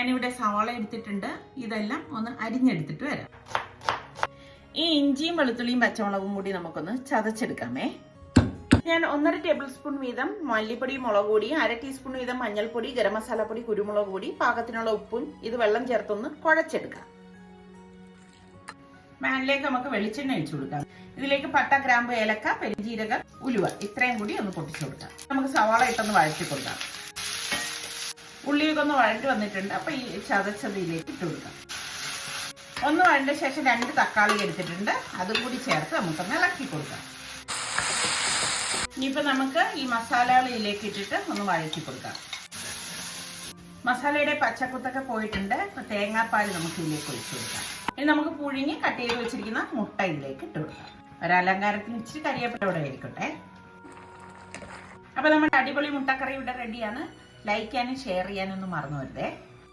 ഞാനിവിടെ സവാള എടുത്തിട്ടുണ്ട്. ഇതെല്ലാം ഒന്ന് അരിഞ്ഞെടുത്തിട്ട് വരാം. ഈ ഇഞ്ചിയും വെളുത്തുള്ളിയും പച്ചമുളകും കൂടി നമുക്കൊന്ന് ചതച്ചെടുക്കാമേ. ഞാൻ ഒന്നര ടേബിൾ സ്പൂൺ വീതം മല്ലിപ്പൊടി മുളക് പൊടി അര ടീസ്പൂൺ വീതം മഞ്ഞൾപ്പൊടി ഗരം മസാലപ്പൊടി കുരുമുളക് പൊടി പാകത്തിനുള്ള ഉപ്പും ഇത് വെള്ളം ചേർത്തൊന്ന് കുഴച്ചെടുക്കാം. പാനിലേക്ക് നമുക്ക് വെളിച്ചെണ്ണ ഒഴിച്ചു കൊടുക്കാം. ഇതിലേക്ക് പട്ട ഗ്രാമ്പ് ഏലക്ക പെരുജീരക ഉലുവ ഇത്രയും കൂടി ഒന്ന് പൊട്ടിച്ചു കൊടുക്കാം. നമുക്ക് സവാള ഇട്ടൊന്ന് വഴറ്റി കൊടുക്കാം. ഉള്ളിയൊക്കെ ഒന്ന് വഴറ്റി വന്നിട്ടുണ്ട്. അപ്പൊ ഈ ചതച്ചതിലേക്ക് ഇട്ട് കൊടുക്കാം. ഒന്ന് വഴണ്ട ശേഷം രണ്ട് തക്കാളി എടുത്തിട്ടുണ്ട്. അതും കൂടി ചേർത്ത് നമുക്കൊന്ന് ഇളക്കി കൊടുക്കാം. ഇനിയിപ്പോ നമുക്ക് ഈ മസാലകൾ ഇതിലേക്ക് ഇട്ടിട്ട് ഒന്ന് വഴറ്റി കൊടുക്കാം. മസാലയുടെ പച്ചക്കുത്തൊക്കെ പോയിട്ടുണ്ട്. അപ്പൊ തേങ്ങാപ്പാൽ നമുക്ക് ഇതിലേക്ക് ഒഴിച്ചു കൊടുക്കാം. ഇനി നമുക്ക് പുഴുങ്ങി കട്ട് ചെയ്ത് വെച്ചിരിക്കുന്ന മുട്ട ഇതിലേക്ക് ഇട്ട് കൊടുക്കാം. ഒരലങ്കാരത്തിന് ഇച്ചിരി കരിയപ്പെട്ട ആയിരിക്കട്ടെ. അപ്പൊ നമ്മുടെ അടിപൊളി മുട്ടക്കറി ഇവിടെ റെഡിയാണ് ലൈക്ക് ചെയ്യാനും ഷെയർ ചെയ്യാനും ഒന്നും മറന്നു വരുതേ